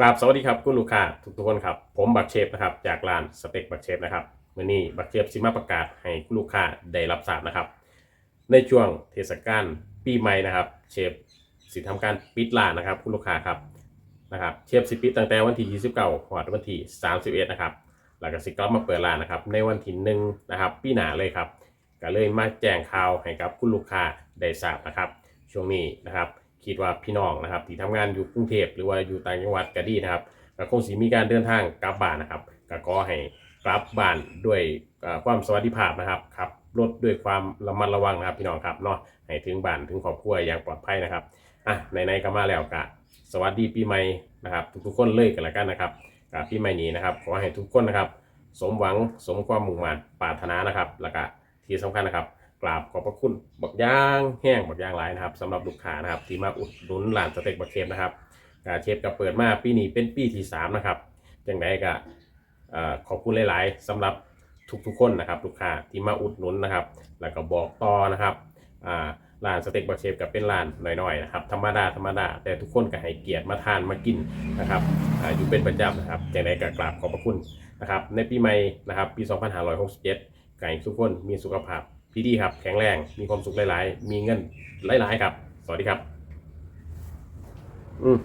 กราบสวัสดีครับคุณลูกค้าทุกทุกคนครับ ผมบักเชฟนะครับจากร้านสเต็กบักเชฟนะครับมื่อนี้บักเชฟสิมาประกาศให้คุณลูกค้าได้รับทราบนะครับ ในช่วงเทศกาลปีใหม่นะครับ เชฟสิทำการปิดร้านนะครับ คุณลูกค้าครับนะครับเชฟสิปิดตั้งแต่วันที่29หอดวันที่31นะครับแล้วก็สิกลับมาเปิดร้านนะครับ ในวันที่หนึ่งนะครับปีหนาเลยครับก็เลยมาแจ้งข่าวให้กับคุณลูกค้าได้ทราบนะครับ ช่วงนี้นะครับ คิดว่าพี่น้องนะครับที่ทำงานอยู่กรุงเทพหรือว่าอยู่ต่างจังหวัดก็ดีนะครับก็คงสิมีการเดินทางกลับบ้านนะครับก็ขอให้กลับบ้านด้วยความสวัสดิภาพนะครับครับรถด้วยความระมัดระวังนะครับพี่น้องครับเนาะให้ถึงบ้านถึงครอบครัวอย่างปลอดภัยนะครับอะในๆก็มาแล้วกะสวัสดีปีใหม่นะครับ ทุกๆคนเลยกันละกันนะครับกับปีใหม่นี้นะครับขอให้ทุกคนนะครับ สมหวังสมความมุ่งมั่นปรารถนานะครับ แล้วก็ที่สำคัญนะครับ กราบขอบพระคุณบักย่างแห้งบักย่างหลายนะครับสำหรับลูกค้านะครับ ที่มาอุดหนุนร้านสเต็กบักเชฟนะครับเชฟก็เปิดมาปีนี้เป็นปีที่สามนะครับจังไดก็ขอบคุณหลาย ๆสำหรับทุกๆคนนะครับลูกค้าที่มาอุดหนุนนะครับ แล้วก็บอกต่อนะครับอ่าร้านสเต็กบักเชฟก็เป็นร้านหน่อยๆนะครับธรรมดาธรรมดาแต่ทุกคนก็ให้เกียรติมาทานมากินนะครับออยู่เป็นประจำนะครับจังไดก็กราบขอบพระคุณนะครับในปีใหม่นะครับปี 2567ไก่ทุกคนมีสุขภาพ พี่ดีครับ แข็งแรง มีความสุขหลาย ๆ มีเงินหลาย ๆ ครับ สวัสดีครับ อืม